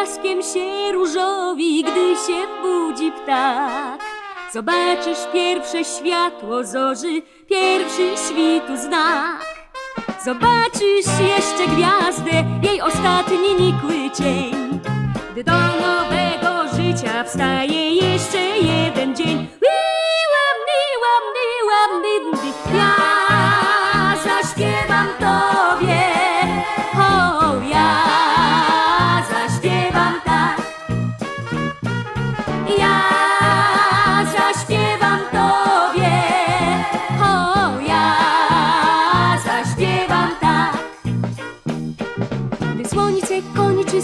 blaskiem się różowi, gdy się budzi ptak. Zobaczysz pierwsze światło zorzy, pierwszy świtu znak. Zobaczysz jeszcze gwiazdę, jej ostatni nikły cień. Gdy do nowego życia wstaje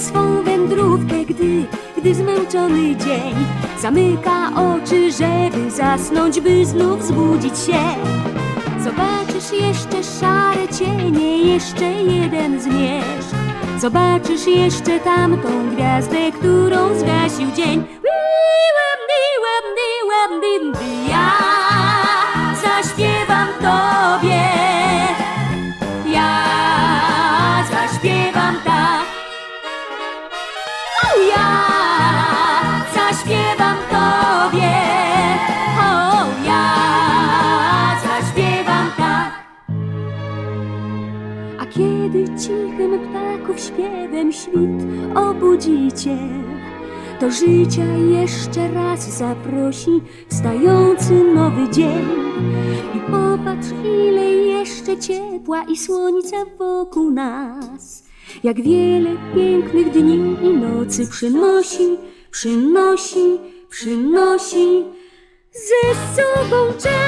swą wędrówkę, gdy, gdy zmęczony dzień zamyka oczy, żeby zasnąć, by znów zbudzić się. Zobaczysz jeszcze szare cienie, jeszcze jeden zmierzch. Zobaczysz jeszcze tamtą gwiazdę, którą zgasił dzień. Kiedy cichym ptaków śpiewem świt obudzicie, do życia jeszcze raz zaprosi wstający nowy dzień. I popatrz, ile jeszcze ciepła i słońca wokół nas. Jak wiele pięknych dni i nocy przynosi, przynosi, przynosi ze sobą czas.